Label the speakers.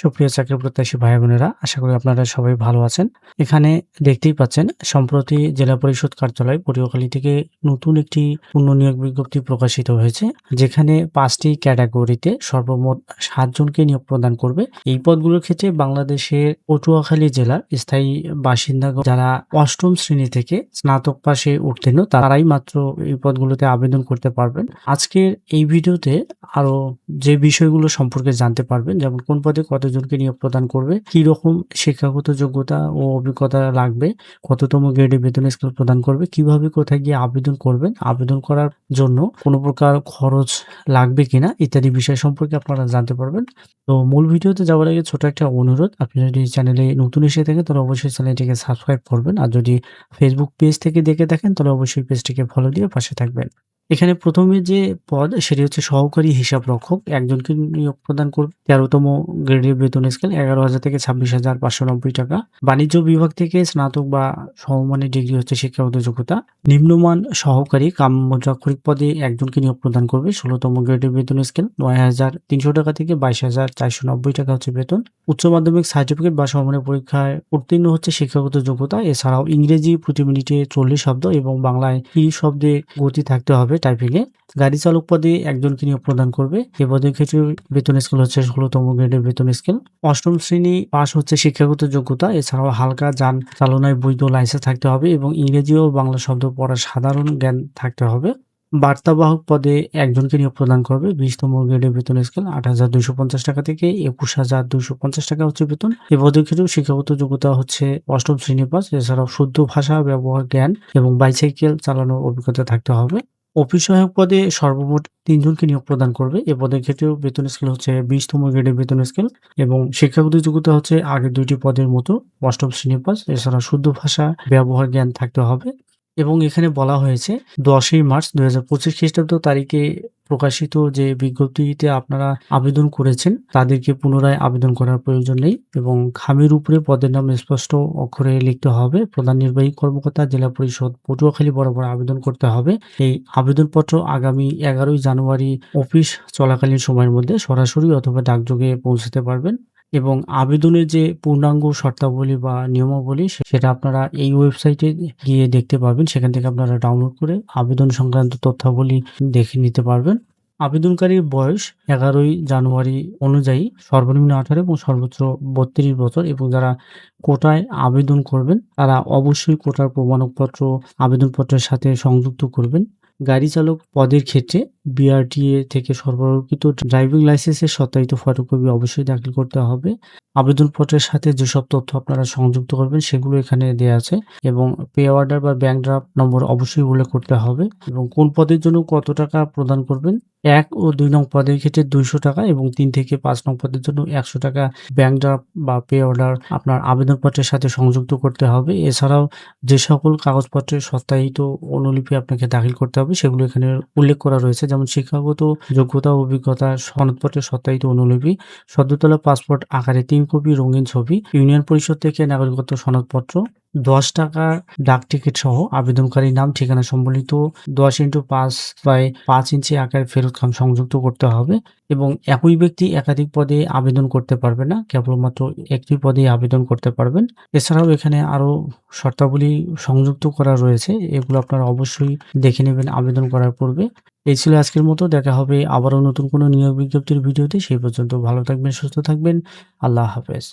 Speaker 1: সুপ্রিয় চাকরি প্রত্যাশী ভাই বোনেরা আশা করি আপনারা সবাই ভালো আছেন। এখানে দেখতেই পাচ্ছেন, সম্প্রতি জেলা পরিষদ কার্যালয় পটুয়াখালী থেকে নতুন একটি পুনর্নিয়োগ বিজ্ঞপ্তি প্রকাশিত হয়েছে, যেখানে পাঁচটি ক্যাটাগরিতে সর্বমোট সাতজনকে নিয়োগ প্রদান করবে। এই পদগুলোর ক্ষেত্রে বাংলাদেশের পটুয়াখালী জেলার স্থায়ী বাসিন্দা যারা অষ্টম শ্রেণি থেকে স্নাতক পাশে উত্তীর্ণ, তারাই মাত্র এই পদগুলোতে আবেদন করতে পারবেন। আজকের এই ভিডিওতে আরও যে বিষয়গুলো সম্পর্কে জানতে পারবেন, যেমন কোন পদে কতজনকে নিয়োগ প্রদান করবে। কি রকম শিক্ষাগত যোগ্যতা ও অভিজ্ঞতা লাগবে? কততম গ্রেডে বেতন স্কেল প্রদান করবে? কীভাবে কোথায় গিয়ে আবেদন করবেন? আবেদন করার জন্য কোনো প্রকার খরচ লাগবে কিনা ইত্যাদি বিষয় সম্পর্কে আপনারা জানতে পারবেন। তো মূল ভিডিওতে যাওয়ার আগে ছোট একটা অনুরোধ আপনি যদি চ্যানেলে নতুন এসে থাকেন তাহলে অবশ্যই চ্যানেলটিকে সাবস্ক্রাইব করবেন। আর যদি ফেসবুক পেজ থেকে দেখে থাকেন তাহলে অবশ্যই পেজটিকে ফলো দিয়ে পাশে থাকবেন। এখানে প্রথমে যে পদ, সেটি হচ্ছে সহকারী হিসাব রক্ষক। একজনকে নিয়োগ প্রদান করবে তেরোতম গ্রেডের বেতন স্কেল এগারো হাজার থেকে ছাব্বিশ হাজার পাঁচশো নব্বই টাকা। বাণিজ্য বিভাগ থেকে স্নাতক বা সমমানের ডিগ্রি হচ্ছে শিক্ষাগত যোগ্যতা। নিম্নমান সহকারী কাম মুদ্রাক্ষরিক পদে একজনকে নিয়োগ প্রদান করবে ষোলোতম গ্রেডের বেতন স্কেল নয় হাজার তিনশো টাকা থেকে বাইশ হাজার চারশো নব্বই টাকা হচ্ছে বেতন। উচ্চ মাধ্যমিক সার্টিফিকেট বা সমমানের পরীক্ষায় উত্তীর্ণ হচ্ছে শিক্ষাগত যোগ্যতা। এছাড়াও ইংরেজি প্রতি মিনিটে চল্লিশ শব্দ এবং বাংলায় তিরিশ শব্দে গতি থাকতে হবে। টাইপিংয়ে গাড়ি চালক পদে একজনকে নিয়োগ প্রদান করবে। এ পদের ক্ষেত্রে বেতন স্কেল হচ্ছে ষোলোতম গ্রেডের বেতন স্কেল অষ্টম শ্রেণি পাস হচ্ছে শিক্ষাগত যোগ্যতা। এছাড়াও হালকা যান চালনায় বৈধ লাইসেন্স থাকতে হবে এবং ইংরেজি ও বাংলা শব্দ পড়ার সাধারণ জ্ঞান থাকতে হবে। বার্তাবাহক পদে একজনকে নিয়োগ প্রদান করবে। বিশতম গ্রেডের বেতন স্কেল আট হাজার দুইশো পঞ্চাশ টাকা থেকে একুশ হাজার দুইশো পঞ্চাশ টাকা হচ্ছে বেতন। এ পদের ক্ষেত্রেও শিক্ষাগত যোগ্যতা হচ্ছে অষ্টম শ্রেণি পাস এছাড়াও শুদ্ধ ভাষা, ব্যবহার, জ্ঞান এবং বাইসাইকেল চালানোর অভিজ্ঞতা থাকতে হবে। অফিস সহায়ক পদে সর্বমোট তিনজনকে নিয়োগ প্রদান করবে। এ পদের ক্ষেত্রেও বেতন স্কেল হচ্ছে বিশতম গ্রেডের বেতন স্কেল এবং শিক্ষাগত যোগ্যতা হচ্ছে আগের দুইটি পদের মতো। অষ্টম শ্রেণি পাস, এছাড়া শুদ্ধ ভাষা, ব্যবহার জ্ঞান থাকতে হবে। এবং এখানে বলা হয়েছে দশই মার্চ দু হাজার পঁচিশ খ্রিস্টাব্দ তারিখে প্রকাশিত যে বিজ্ঞপ্তিতে আপনারা আবেদন করেছেন, তাদেরকে পুনরায় আবেদন করার প্রয়োজন নেই এবং খামের উপরে পদের নাম স্পষ্ট অক্ষরে লিখতে হবে। প্রধান নির্বাহী কর্মকর্তা, জেলা পরিষদ, পটুয়াখালী বরাবর আবেদন করতে হবে। এই আবেদনপত্র আগামী এগারোই জানুয়ারি অফিস চলাকালীন সময়ের মধ্যে সরাসরি অথবা ডাকযোগে পৌঁছতে পারবেন। এবং আবেদনের যে পূর্ণাঙ্গ শর্তাবলী বা নিয়মাবলী সেটা আপনারা এই ওয়েবসাইটে গিয়ে দেখতে পাবেন সেখান থেকে আপনারা ডাউনলোড করে আবেদন সংক্রান্ত তথ্যাবলী দেখে নিতে পারবেন। আবেদনকারীর বয়স এগারোই জানুয়ারি অনুযায়ী সর্বনিম্ন আঠারো এবং সর্বোচ্চ বত্রিশ বছর এবং যারা কোটায় আবেদন করবেন, তারা অবশ্যই কোটার প্রমাণপত্র, আবেদনপত্রের সাথে সংযুক্ত করবেন। গাড়ি চালক পদের ক্ষেত্রে বিআরটিএ থেকে সরবরাহকৃত ড্রাইভিং লাইসেন্সের সত্যায়িত ফটোকপি অবশ্যই দাখিল করতে হবে। আবেদনপত্রের সাথে যেসব তথ্য আপনারা সংযুক্ত করবেন সেগুলো এখানে দেওয়া আছে এবং পে অর্ডার বা ব্যাংক ড্রাফট নম্বর অবশ্যই উল্লেখ করতে হবে এবং কোন পদের জন্য কত টাকা প্রদান করবেন। এক ও দুই নং পদের ক্ষেত্রে দুইশো টাকা এবং তিন থেকে পাঁচ নং পদের জন্য একশো টাকা ব্যাংক ড্রাফট বা পে অর্ডার আপনার আবেদনপত্রের সাথে সংযুক্ত করতে হবে। এছাড়াও যে সকল কাগজপত্রের সত্যায়িত অনুলিপি আপনাকে দাখিল করতে হবে সেগুলো এখানে উল্লেখ করা রয়েছে। যেমন শিক্ষাগত যোগ্যতা, অভিজ্ঞতা, সনদপত্রের সত্যায়িত অনুলিপি, সদ্যতলা পাসপোর্ট আকারে তিন কপি রঙিন ছবি, ইউনিয়ন পরিষদ থেকে নাগরিকত্ব সনদপত্র দশ টাকা ডাক টিকিট সহ আবেদনকারীর নাম, ঠিকানা সম্বলিত দশ ইন্টু পাঁচ বাই পাঁচ ইঞ্চি আকার ফেরত খাম সংযুক্ত করতে হবে এবং একই ব্যক্তি একাধিক পদে আবেদন করতে পারবে না, কেবলমাত্র একটি পদে আবেদন করতে পারবেন। এছাড়াও এখানে আরও শর্তাবলী সংযুক্ত করা রয়েছে, এগুলো আপনারা অবশ্যই দেখে নেবেন আবেদন করার পূর্বে। এই ছিল আজকের মতো, দেখা হবে আবারও নতুন কোনো নিয়োগ বিজ্ঞপ্তির ভিডিওতে, সেই পর্যন্ত ভালো থাকবেন, সুস্থ থাকবেন, আল্লাহ হাফেজ।